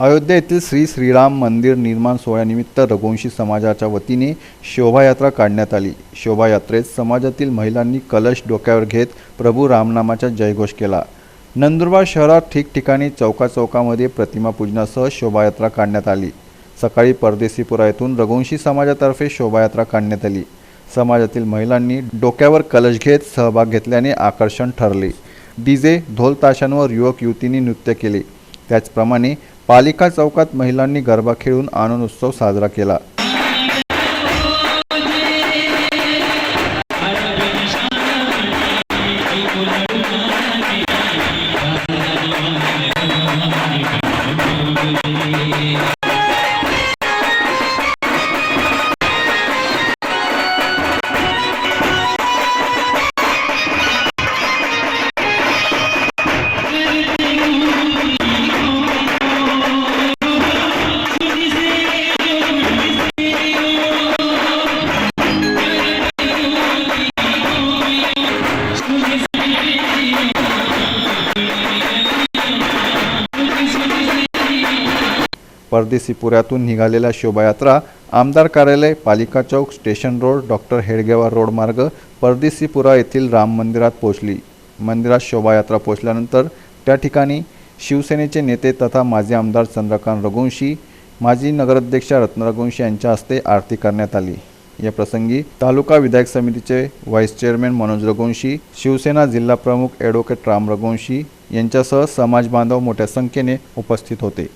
अयोध्या येथील श्री श्रीराम मंदिर निर्माण सोहळ्यानिमित्त रघुवंशी समाजाच्या वतीने शोभायात्रा काढण्यात आली. शोभायात्रेत समाजातील महिलांनी कलश डोक्यावर घेत प्रभू रामनामाचा जयघोष केला. नंदुरबार शहरात ठिकठिकाणी चौकाचौकामध्ये प्रतिमा पूजनासह शोभायात्रा काढण्यात आली. सकाळी परदेशीपुरा येथून रघुवंशी समाजातर्फे शोभायात्रा काढण्यात आली. समाजातील महिलांनी डोक्यावर कलश घेत सहभाग घेतल्याने आकर्षण ठरले. डीजे ढोल ताशांवर युवक युवतींनी नृत्य केले. त्याचप्रमाणे पालिका चौकात महिलांनी गरबा खेळून आनंद उत्सव साजरा केला. परदेशी पुऱ्यातून निघालेल्या शोभायात्रा आमदार कार्यालय पालिका चौक station road doctor Hedgewar road मार्ग परदेशीपुरा येथील राम मंदिरात पोहोचली. मंदिरात शोभायात्रा पोहोचल्यानंतर त्या ठिकाणी शिवसेनेचे नेते तथा माजी आमदार चंद्रकांत रघुवंशी माजी नगराध्यक्षा रत्न रघुवंशी यांच्या हस्ते आरती करण्यात आली. या प्रसंगी तालुका विधायक समितीचे व्हाईस चेअरमॅन मनोज रघुवंशी शिवसेना जिल्हा प्रमुख ॲडव्होकेट राम रघुवंशी यांच्यासह समाज बांधव मोठ्या संख्येने उपस्थित होते.